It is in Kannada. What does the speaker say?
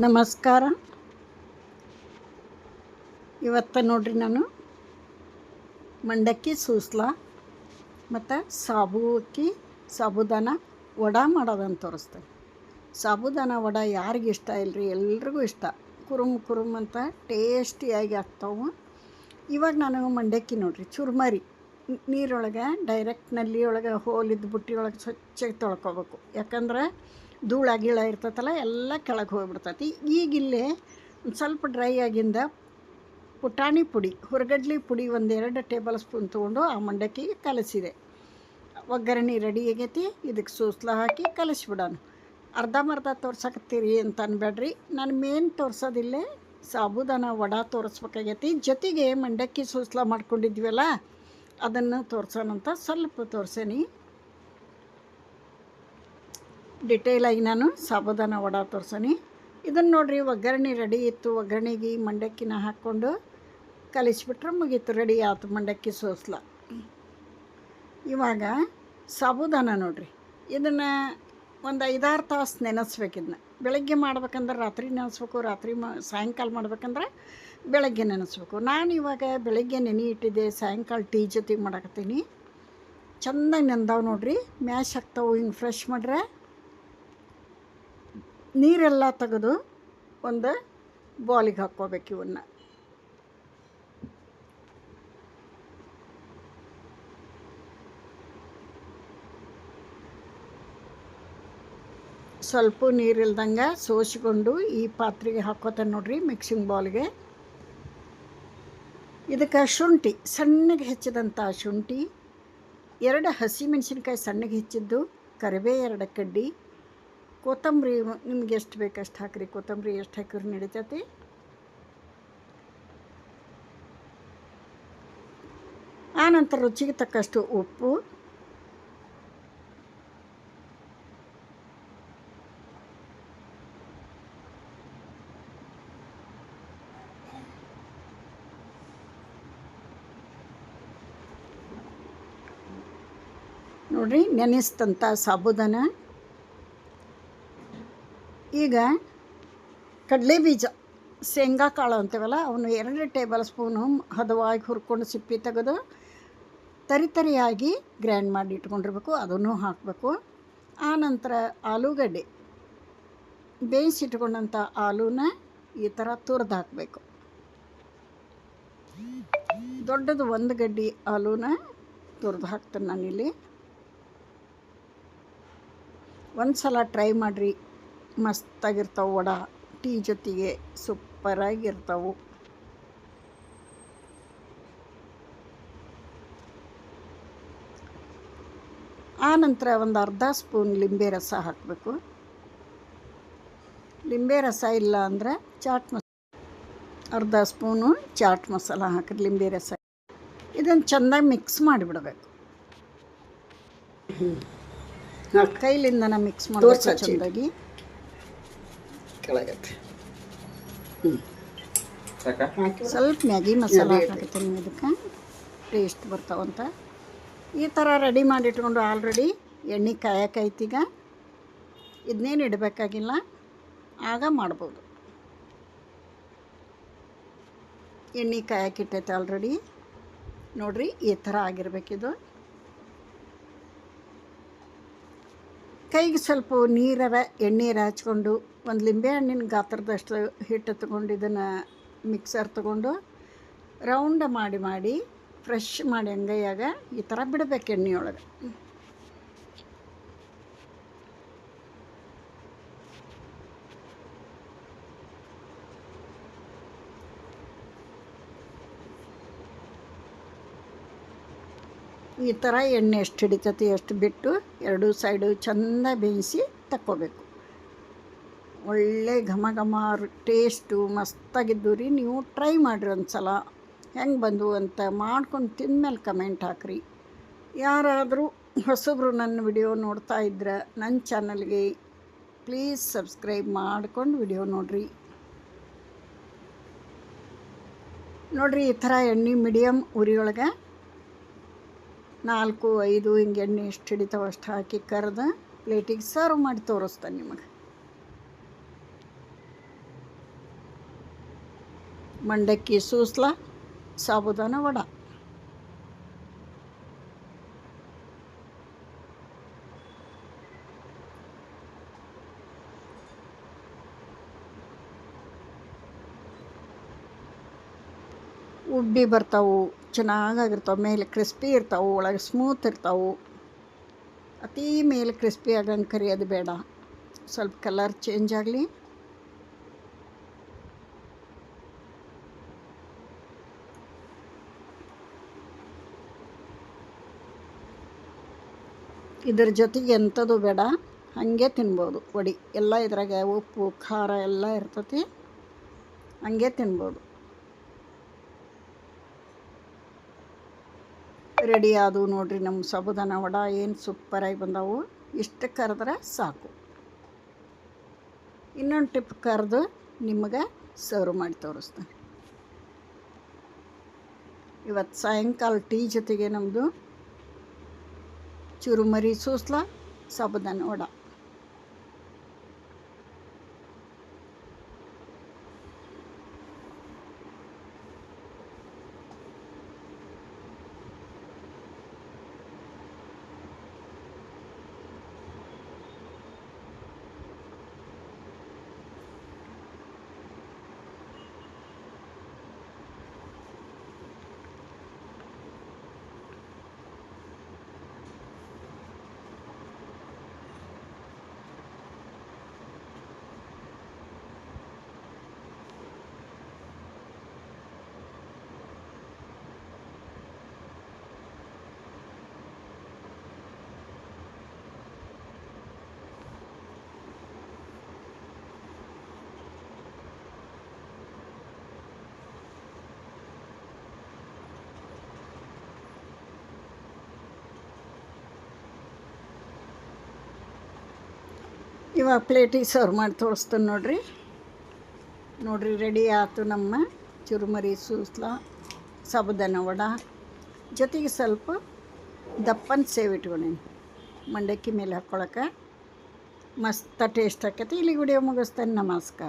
ನಮಸ್ಕಾರ. ಇವತ್ತು ನೋಡ್ರಿ ನಾನು ಮಂಡಕ್ಕಿ ಸೂಸ್ಲ ಮತ್ತು ಸಾಬು ಅಕ್ಕಿ ಸಾಬುದಾನ ವಡ ಮಾಡೋದನ್ನು ತೋರಿಸ್ತೇನೆ. ಸಾಬುದಾನ ವಡ ಯಾರಿಗೆ ಇಷ್ಟ ಇಲ್ಲರಿ ಎಲ್ರಿಗೂ ಇಷ್ಟ. ಕುರುಮ್ ಕುರುಮ್ ಅಂತ ಟೇಸ್ಟಿಯಾಗಿ ಆಗ್ತಾವೆ. ಇವಾಗ ನಾನು ಮಂಡಕ್ಕಿ ನೋಡ್ರಿ, ಚುರ್ಮರಿ. ನೀರೊಳಗೆ, ಡೈರೆಕ್ಟ್ನಲ್ಲಿ ಒಳಗೆ ಹೋಲಿದ್ದು ಬುಟ್ಟಿ ಒಳಗೆ ಸ್ವಚ್ಛಗೆ ತೊಳ್ಕೊಬೇಕು. ಯಾಕಂದ್ರೆ ಧೂಳ ಗೀಳ ಇರ್ತೈತಲ್ಲ, ಎಲ್ಲ ಕೆಳಗೆ ಹೋಗ್ಬಿಡ್ತೈತಿ. ಈಗಿಲ್ಲಿ ಒಂದು ಸ್ವಲ್ಪ ಡ್ರೈ ಆಗಿಂದ ಪುಟಾಣಿ ಪುಡಿ, ಹುರಗಡ್ಲಿ ಪುಡಿ ಒಂದೆರಡು ಟೇಬಲ್ ಸ್ಪೂನ್ ತೊಗೊಂಡು ಆ ಮಂಡಕ್ಕಿಗೆ ಕಲಸಿದೆ. ಒಗ್ಗರಣೆ ರೆಡಿ ಆಗೈತಿ ಇದಕ್ಕೆ ಸೂಸ್ಲ ಹಾಕಿ ಕಲಸಿಬಿಡೋಣ. ಅರ್ಧಂಬರ್ಧ ತೋರ್ಸಕತ್ತೀರಿ ಅಂತ ಅನ್ಬೇಡ್ರಿ ನಾನು ಮೇನ್ ತೋರ್ಸೋದಿಲ್ಲೇ ಸಾಬುದಾನ ವಡ ತೋರಿಸ್ಬೇಕಾಗೈತಿ. ಜೊತೆಗೆ ಮಂಡಕ್ಕಿ ಸೂಸ್ಲ ಮಾಡ್ಕೊಂಡಿದ್ವಲ್ಲ, ಅದನ್ನು ತೋರ್ಸೋಣಂತ ಸ್ವಲ್ಪ ತೋರ್ಸೇನಿ. ಡಿಟೇಲಾಗಿ ನಾನು ಸಾಬುದಾನ ವಡ ತೋರ್ಸೋನಿ. ಇದನ್ನು ನೋಡಿರಿ, ಒಗ್ಗರಣೆ ರೆಡಿ ಇತ್ತು. ಒಗ್ಗರಣೆಗೆ ಮಂಡಕ್ಕಿನ ಹಾಕ್ಕೊಂಡು ಕಲಿಸ್ಬಿಟ್ರೆ ಮುಗೀತು. ರೆಡಿ ಆಯ್ತು ಮಂಡಕ್ಕಿ ಸೋಸ್ಲ. ಇವಾಗ ಸಾಬುದಾನ ನೋಡಿರಿ. ಇದನ್ನು ಒಂದು ಐದಾರು ತಾಸು ನೆನೆಸ್ಬೇಕು ಇದನ್ನ. ಬೆಳಗ್ಗೆ ಮಾಡ್ಬೇಕಂದ್ರೆ ರಾತ್ರಿ ನೆನೆಸ್ಬೇಕು, ರಾತ್ರಿ ಮ, ಸಾಯಂಕಾಲ ಮಾಡ್ಬೇಕಂದ್ರೆ ಬೆಳಗ್ಗೆ ನೆನೆಸ್ಬೇಕು. ನಾನು ಇವಾಗ ಬೆಳಗ್ಗೆ ನೆನೆ ಇಟ್ಟಿದ್ದೆ, ಸಾಯಂಕಾಲ ಟೀ ಜೊತೆಗೆ ಮಾಡಕತ್ತೀನಿ. ಚೆಂದಾಗಿ ನೆಂದಾವ್ ನೋಡ್ರಿ. ಮ್ಯಾಶ್ ಆಗ್ತಾವೆ, ಹಿಂಗೆ ಫ್ರೆಶ್ ಮಾಡ್ರೆ ನೀರೆಲ್ಲ ತೆಗೆದು ಒಂದು ಬಾಲಿಗೆ ಹಾಕ್ಕೋಬೇಕು ಇವನ್ನ. ಸ್ವಲ್ಪ ನೀರಿಲ್ದಂಗೆ ಸೋಸಿಕೊಂಡು ಈ ಪಾತ್ರೆಗೆ ಹಾಕೋತಾನೆ ನೋಡ್ರಿ ಮಿಕ್ಸಿಂಗ್ ಬಾಲ್ಗೆ. ಇದಕ್ಕೆ ಶುಂಠಿ, ಸಣ್ಣಗೆ ಹೆಚ್ಚಿದಂಥ ಶುಂಠಿ, ಎರಡು ಹಸಿ ಮೆಣಸಿನ್ಕಾಯಿ ಸಣ್ಣಗೆ ಹೆಚ್ಚಿದ್ದು ಕರಿಬೇ ಎರಡು ಕಡ್ಡಿ ಕೊತ್ತಂಬರಿ ನಿಮ್ಗೆ ಎಷ್ಟು ಬೇಕು ಅಷ್ಟು ಹಾಕ್ರಿ. ಕೊತ್ತಂಬರಿ ಎಷ್ಟು ಹಾಕಿದ್ರೆ ನಡಿತೈತಿ? ಆನಂತರ ರುಚಿಗೆ ತಕ್ಕಷ್ಟು ಉಪ್ಪು. ನೋಡ್ರಿ ನೆನೆಸ್ತಂಥ ಸಾಬುದಾನ. ಈಗ ಕಡಲೆ ಬೀಜ, ಶೇಂಗಾ ಕಾಳು ಅಂತೀವಲ್ಲ ಅವನು ಎರಡು ಟೇಬಲ್ ಸ್ಪೂನು ಹದವಾಗಿ ಹುರ್ಕೊಂಡು ಸಿಪ್ಪಿ ತೆಗೆದು ತರಿ ತರಿಯಾಗಿ ಗ್ರ್ಯಾಂಡ್ ಮಾಡಿ ಇಟ್ಕೊಂಡಿರ್ಬೇಕು, ಅದನ್ನು ಹಾಕಬೇಕು. ಆನಂತರ ಆಲೂಗಡ್ಡೆ, ಬೇಯಿಸಿಟ್ಕೊಂಡಂಥ ಆಲೂನ ಈ ಥರ ತುರಿದು ಹಾಕಬೇಕು. ದೊಡ್ಡದು ಒಂದು ಗಡ್ಡಿ ಆಲೂನ ತುರಿದು ಹಾಕ್ತೇನೆ ನಾನಿಲ್ಲಿ. ಒಂದು ಸಲ ಟ್ರೈ ಮಾಡಿರಿ. ಮಸ್ತಾಗಿರ್ತಾವೆ ವಡ. ಟೀ ಜೊತೆಗೆ ಸೂಪರಾಗಿರ್ತಾವೆ. ಆನಂತರ ಒಂದು ಅರ್ಧ ಸ್ಪೂನ್ ಲಿಂಬೆ ರಸ ಹಾಕಬೇಕು. ಲಿಂಬೆ ರಸ ಇಲ್ಲ ಅಂದರೆ ಚಾಟ್ ಮಸ ಅರ್ಧ ಸ್ಪೂನು ಚಾಟ್ ಮಸಾಲ ಹಾಕಿರಿ ಲಿಂಬೆ ರಸ. ಇದನ್ನು ಚೆನ್ನಾಗಿ ಮಿಕ್ಸ್ ಮಾಡಿಬಿಡಬೇಕು. ಕೈಲಿಂದನ ಮಿಕ್ಸ್ ಮಾಡಿ ಚೆಂದಾಗಿ. ಕೆಳಗತ್ತೆ ಸ್ವಲ್ಪ ಮ್ಯಾಗಿ ಮಸಾಲ ಹಾಕತ್ತೀನಿ ಇದಕ್ಕೆ ಟೇಸ್ಟ್ ಬರ್ತಾವಂತ ಈ ಥರ ರೆಡಿ ಮಾಡಿಟ್ಕೊಂಡು ಆಲ್ರೆಡಿ ಎಣ್ಣೆ ಕಾಯಕೈತೀಗ ಇದನ್ನೇನು ಇಡಬೇಕಾಗಿಲ್ಲ. ಆಗ ಮಾಡ್ಬೋದು. ಎಣ್ಣೆ ಕಾಯಕ್ಕಿಟ್ಟೈತೆ ಆಲ್ರೆಡಿ. ನೋಡಿರಿ ಈ ಥರ ಆಗಿರ್ಬೇಕಿದು. ಕೈಗೆ ಸ್ವಲ್ಪ ನೀರರ ಎಣ್ಣೀರ ಹಚ್ಕೊಂಡು ಒಂದು ಲಿಂಬೆ ಹಣ್ಣಿನ ಗಾತ್ರದಷ್ಟು ಹಿಟ್ಟು ತಗೊಂಡು ಇದನ್ನು ಮಿಕ್ಸರ್ ತಗೊಂಡು ರೌಂಡ ಮಾಡಿ ಮಾಡಿ ಫ್ರೆಶ್ ಮಾಡಿ ಅಂಗೈಯಾಗ ಈ ಥರ ಬಿಡಬೇಕು ಎಣ್ಣೆಯೊಳಗೆ. ಈ ಥರ ಎಣ್ಣೆ ಎಷ್ಟು ಹಿಡಿತೈತಿ ಎಷ್ಟು ಬಿಟ್ಟು ಎರಡೂ ಸೈಡು ಚೆಂದ ಬೇಯಿಸಿ ತಕ್ಕೋಬೇಕು. ಒಳ್ಳೆ ಘಮ ಘಮ ಟೇಸ್ಟು ಮಸ್ತಾಗಿದ್ದು ರೀ. ನೀವು ಟ್ರೈ ಮಾಡಿರಿ ಒಂದು ಸಲ ಹೆಂಗೆ ಬಂದು ಅಂತ ಮಾಡ್ಕೊಂಡು ತಿಂದಮೇಲೆ ಕಮೆಂಟ್ ಹಾಕ್ರಿ. ಯಾರಾದರೂ ಹೊಸಬ್ರು ನನ್ನ ವಿಡಿಯೋ ನೋಡ್ತಾ ಇದ್ರೆ ನನ್ನ ಚಾನಲ್ಗೆ ಪ್ಲೀಸ್ ಸಬ್ಸ್ಕ್ರೈಬ್ ಮಾಡ್ಕೊಂಡು ವಿಡಿಯೋ ನೋಡಿರಿ. ನೋಡಿರಿ ಈ ಥರ ಎಣ್ಣೆ ಮೀಡಿಯಮ್ ಉರಿಯೊಳಗೆ ನಾಲ್ಕು, ಐದು ಹಿಂಗೆ ಎಣ್ಣೆ ಎಷ್ಟು ಹಿಡಿತಾವೆ, ಅಷ್ಟು ಹಾಕಿ ಕರೆದು ಪ್ಲೇಟಿಗೆ ಸರ್ವ್ ಮಾಡಿ ತೋರಿಸ್ತಾನೆ ನಿಮಗೆ. ಮಂಡಕ್ಕಿ ಸೂಸ್ಲ, ಸಾಬುದಾನ ವಡ. ಉಬ್ಬಿ ಬರ್ತಾವು. ಚೆನ್ನಾಗಾಗಿರ್ತಾವೆ, ಮೇಲೆ ಕ್ರಿಸ್ಪಿ ಇರ್ತಾವೆ, ಒಳಗೆ ಸ್ಮೂತ್ ಇರ್ತಾವೆ. ಅತೀ ಮೇಲೆ ಕ್ರಿಸ್ಪಿ ಆಗಂಗೆ ಕರಿಯೋದು ಬೇಡ. ಸ್ವಲ್ಪ ಕಲರ್ ಚೇಂಜ್ ಆಗಲಿ. ಇದ್ರ ಜೊತೆಗೆ ಎಂಥದ್ದು ಬೇಡ, ಹಾಗೆ ತಿನ್ಬೋದು. ವಡಿ ಎಲ್ಲ ಇದ್ರಾಗ ಉಪ್ಪು, ಖಾರ ಎಲ್ಲ ಇರ್ತತಿ, ಹಂಗೆ ತಿನ್ಬೋದು. ರೆಡಿ ಆದವು ನೋಡ್ರಿ ನಮ್ಮ ಸಾಬುದಾನ ವಡ ಏನು ಸೂಪರಾಗಿ ಬಂದವು. ಇಷ್ಟು ಕರೆದ್ರೆ ಸಾಕು. ಇನ್ನೊಂದು ಟಿಪ್ ಕರೆದು ನಿಮಗೆ ಸರ್ವ್ ಮಾಡಿ ತೋರಿಸ್ತೀನಿ. ಇವತ್ತು ಸಾಯಂಕಾಲ ಟೀ ಜೊತೆಗೆ ನಮ್ಮದು ಚುರುಮರಿ ಸೂಸ್ಲ, ಸಾಬುದಾನ ವಡ. ಇವಾಗ ಪ್ಲೇಟಿಗೆ ಸರ್ವ್ ಮಾಡಿ ತೋರಿಸ್ತೀನಿ ನೋಡ್ರಿ. ನೋಡ್ರಿ ರೆಡಿ ಆಯಿತು ನಮ್ಮ ಚುರುಮರಿ, ಸೂಸ್ಲ, ಸಾಬುದಾನ ವಡ. ಜೊತೆಗೆ ಸ್ವಲ್ಪ ದಪ್ಪನ ಸೇವ್ ಇಟ್ಕೊಂಡೀನಿ ಮಂಡಕ್ಕಿ ಮೇಲೆ ಹಾಕ್ಕೊಳಕ್ಕೆ ಮಸ್ತ ಟೇಸ್ಟ್ ಆಕೈತಿ. ಇಲ್ಲಿಗೆ ವಿಡಿಯೋ ಮುಗಿಸ್ತೇನೆ. ನಮಸ್ಕಾರ.